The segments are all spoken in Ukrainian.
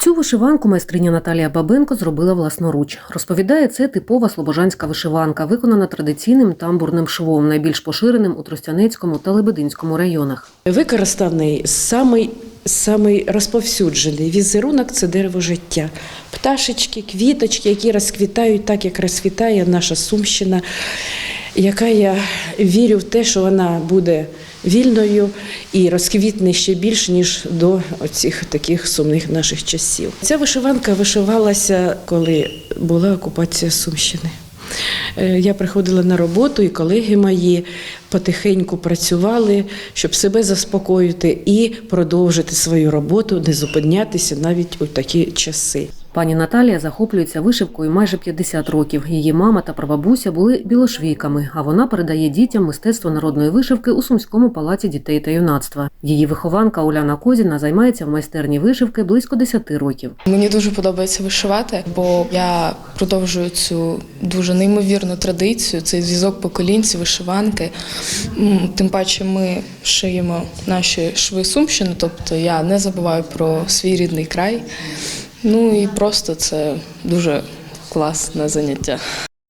Цю вишиванку майстриня Наталія Бабенко зробила власноруч. Розповідає, це типова слобожанська вишиванка, виконана традиційним тамбурним швом, найбільш поширеним у Тростянецькому та Лебединському районах. Використаний самий, самий розповсюджений візерунок це дерево життя. Пташечки, квіточки, які розквітають так, як розквітає наша Сумщина, яка я вірю в те, що вона буде вільною і розквітне ще більш, ніж до оцих таких сумних наших часів. Ця вишиванка вишивалася, коли була окупація Сумщини. Е, Я приходила на роботу, і колеги мої потихеньку працювали, щоб себе заспокоїти і продовжити свою роботу, не зупинятися навіть у такі часи. Пані Наталія захоплюється вишивкою майже 50 років. Її мама та прабабуся були білошвійками, а вона передає дітям мистецтво народної вишивки у Сумському палаці дітей та юнацтва. Її вихованка Уляна Козіна займається в майстерні вишивки близько 10 років. Мені дуже подобається вишивати, бо я продовжую цю дуже неймовірну традицію, цей зв'язок поколінь, ці вишиванки. Тим паче ми шиємо наші шви Сумщини, тобто я не забуваю про свій рідний край. Ну і просто це дуже класне заняття.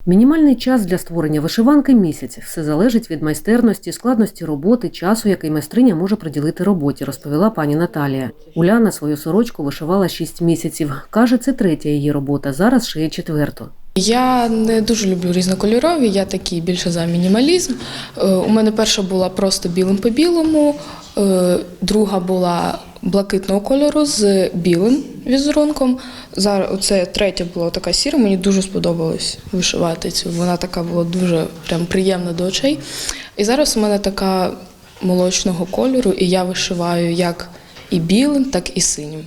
Мінімальний час для створення вишиванки місяць. Все залежить від майстерності, складності роботи, часу, який майстриня може приділити роботі, розповіла пані Наталія. Уляна свою сорочку вишивала 6 місяців. Каже, це третя її робота. Зараз шиє четверту. Я не дуже люблю різнокольорові, я такий більше за мінімалізм. Е, У мене перша була просто білим по білому, е, друга була блакитного кольору з білим візерунком. Зараз оце третя була така сіра. Мені дуже сподобалось вишивати цю. Вона така була дуже прям приємна до очей. І зараз у мене така молочного кольору, і я вишиваю як і білим, так і синім.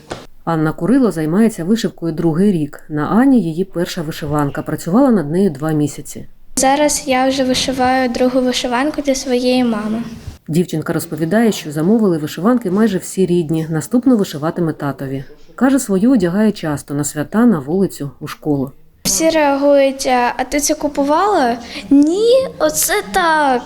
Анна Курило займається вишивкою другий рік. На Ані її перша вишиванка. Працювала над нею два місяці. Зараз я вже вишиваю другу вишиванку для своєї мами. Дівчинка розповідає, що замовили вишиванки майже всі рідні. Наступну вишиватиме татові. Каже, свою одягає часто на свята, на вулицю, у школу. Всі реагують, «А ти це купувала? Ні, оце так.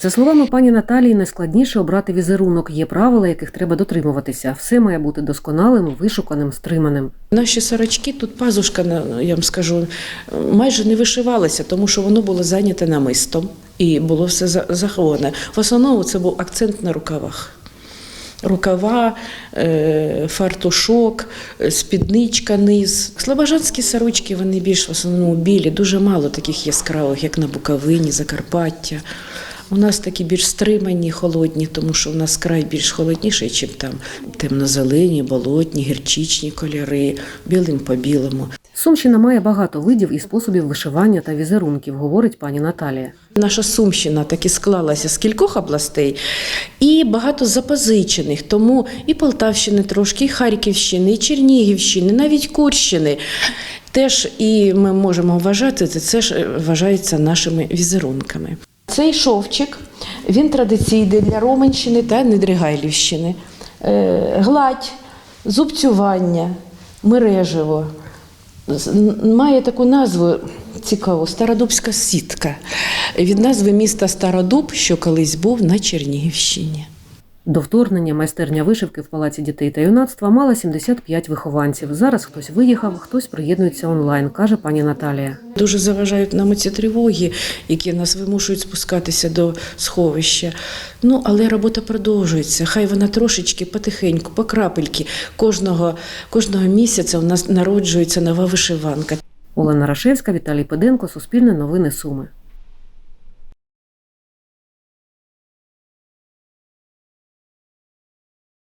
За словами пані Наталії, найскладніше обрати візерунок. Є правила, яких треба дотримуватися. Все має бути досконалим, вишуканим, стриманим. Наші сорочки тут пазушка, на- я вам скажу, майже не вишивалася, тому що воно було зайняте намистом і було все за- заховане. В основному це був акцент на рукавах. Рукава, е, фартушок, е, спідничка, низ. Слобожанські сорочки вони більш в основному білі, дуже мало таких яскравих, як на Буковині, Закарпаття. У нас такі більш стримані, холодні, тому що у нас край більш холодніший, ніж там темно-зелені, болотні, гірчичні кольори, білим по білому. Сумщина має багато видів і способів вишивання та візерунків, говорить пані Наталія. Наша Сумщина таки склалася з кількох областей і багато запозичених. Тому і Полтавщини трошки, і Харківщини, і Чернігівщини, навіть Курщини. Теж і ми можемо вважати, це, це ж е, вважається нашими візерунками. Цей шовчик він традиційний для Роменщини та Недригайлівщини. Е, Гладь, зубцювання, мережево. Має таку назву цікаву Стародубська сітка від назви міста Стародуб, що колись був на Чернігівщині. До вторгнення майстерня вишивки в палаці дітей та юнацтва мала 75 вихованців. Зараз хтось виїхав, хтось приєднується онлайн, каже пані Наталія. Дуже заважають нам ці тривоги, які нас вимушують спускатися до сховища. Ну, але робота продовжується. Хай вона трошечки потихеньку, по крапельки. Кожного, кожного місяця у нас народжується нова вишиванка. Олена Рашевська, Віталій Педенко, Суспільне новини Суми.